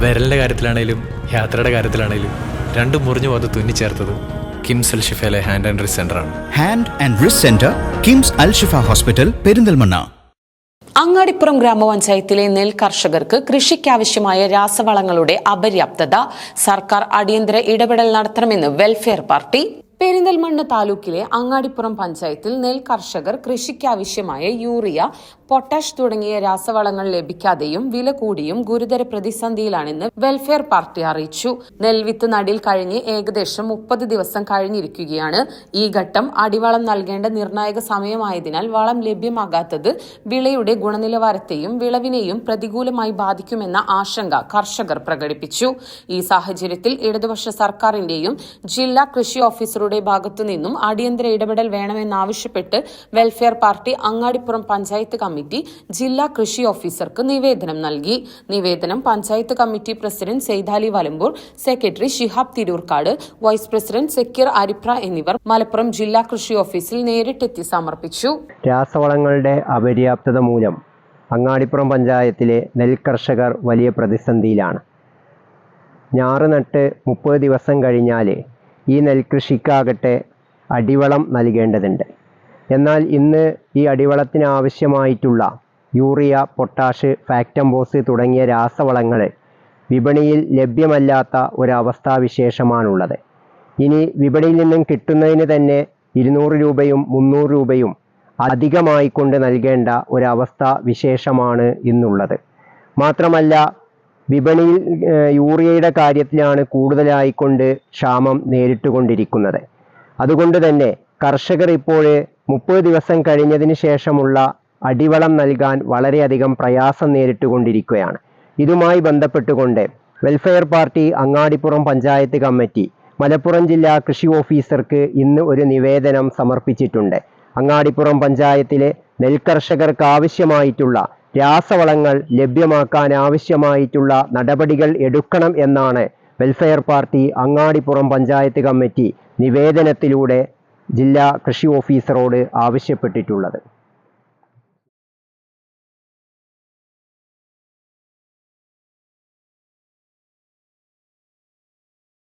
വിരലിന്റെ കാര്യത്തിലാണേലും യാത്രയുടെ കാര്യത്തിലാണേലും രണ്ടും മുറിഞ്ഞു പോകാതെ തുന്നിച്ചേർത്തത് കിംസ് അൽ ഷിഫയിലെ ഹാൻഡ് ആൻഡ് റിസ് ആണ്. Hand and wrist centre KIMS Al Shifa hospital Perinthalmanna. Angadipuram ഗ്രാമപഞ്ചായത്തിലെ നെൽ കർഷകർക്ക് കൃഷിക്കാവശ്യമായ രാസവളങ്ങളുടെ അപര്യാപ്തത സർക്കാർ അടിയന്തര ഇടപെടൽ നടത്തണമെന്ന് വെൽഫെയർ പാർട്ടി പെരിന്തൽമണ്ണ താലൂക്കിലെ അങ്ങാടിപ്പുറം പഞ്ചായത്തിൽ നെൽ കർഷകർ കൃഷിക്കാവശ്യമായ യൂറിയ പൊട്ടാഷ് തുടങ്ങിയ രാസവളങ്ങൾ ലഭിക്കാതെയും വില കൂടിയും ഗുരുതര പ്രതിസന്ധിയിലാണെന്ന് വെൽഫെയർ പാർട്ടി അറിയിച്ചു. നെൽവിത്ത് നടിൽ കഴിഞ്ഞ് ഏകദേശം മുപ്പത് ദിവസം കഴിഞ്ഞിരിക്കുകയാണ്. ഈ ഘട്ടം അടിവളം നൽകേണ്ട നിർണായക സമയമായതിനാൽ വളം ലഭ്യമാകാത്തത് വിളയുടെ ഗുണനിലവാരത്തെയും വിളവിനെയും പ്രതികൂലമായി ബാധിക്കുമെന്ന ആശങ്ക കർഷകർ പ്രകടിപ്പിച്ചു. ഈ സാഹചര്യത്തിൽ ഇടതുപക്ഷ സർക്കാരിന്റെയും ജില്ലാ കൃഷി ഓഫീസറുടെ ഭാഗത്തു നിന്നും അടിയന്തര ഇടപെടൽ വേണമെന്നാവശ്യപ്പെട്ട് welfare party Angadipuram panchayat committee ജില്ലാ കൃഷി ഓഫീസർക്ക് നിവേദനം നൽകി. നിവേദനം panchayat committee president Saithali Valamboor secretary Shihab Tirurkad vice president Zakir Aripra എന്നിവർ മലപ്പുറം ജില്ലാ കൃഷി ഓഫീസിൽ നേരിട്ടെത്തി സമർപ്പിച്ചു. രാസവളങ്ങളുടെ അപര്യാപ്തത മൂലം അങ്ങാടിപ്പുറം പഞ്ചായത്തിലെ നെൽകർഷകർ വലിയ പ്രതിസന്ധിയിലാണ്. ഞാറ് നട്ട് മുപ്പത് ദിവസം കഴിഞ്ഞാൽ ഈ നെൽകൃഷിക്കാകട്ടെ അടിവളം നൽകേണ്ടതുണ്ട്. എന്നാൽ ഇന്ന് ഈ അടിവളത്തിന് ആവശ്യമായിട്ടുള്ള യൂറിയ പൊട്ടാഷ് ഫാക്ടംബോസ് തുടങ്ങിയ രാസവളങ്ങൾ വിപണിയിൽ ലഭ്യമല്ലാത്ത ഒരവസ്ഥാവിശേഷമാണുള്ളത്. ഇനി വിപണിയിൽ നിന്നും കിട്ടുന്നതിന് തന്നെ ഇരുന്നൂറ് രൂപയും മുന്നൂറ് രൂപയും അധികമായി കൊണ്ട് നൽകേണ്ട ഒരവസ്ഥ വിശേഷമാണ് ഇന്നുള്ളത്. മാത്രമല്ല വിപണിയിൽ യൂറിയയുടെ കാര്യത്തിലാണ് കൂടുതലായിക്കൊണ്ട് ക്ഷാമം നേരിട്ടുകൊണ്ടിരിക്കുന്നത്. അതുകൊണ്ട് തന്നെ കർഷകർ ഇപ്പോൾ മുപ്പത് ദിവസം കഴിഞ്ഞതിന് ശേഷമുള്ള അടിവളം നൽകാൻ വളരെയധികം പ്രയാസം നേരിട്ടുകൊണ്ടിരിക്കുകയാണ്. ഇതുമായി ബന്ധപ്പെട്ടുകൊണ്ട് welfare party Angadipuram panchayat committee Malappuram ജില്ലാ കൃഷി ഓഫീസർക്ക് ഇന്ന് ഒരു നിവേദനം സമർപ്പിച്ചിട്ടുണ്ട്. അങ്ങാടിപ്പുറം പഞ്ചായത്തിലെ നെൽകർഷകർക്ക് ആവശ്യമായിട്ടുള്ള രാസവളങ്ങൾ ലഭ്യമാക്കാൻ ആവശ്യമായിട്ടുള്ള നടപടികൾ എടുക്കണം എന്നാണ് welfare party Angadipuram panchayat committee നിവേദനത്തിലൂടെ ജില്ലാ കൃഷി ഓഫീസറോട് ആവശ്യപ്പെട്ടിട്ടുള്ളത്.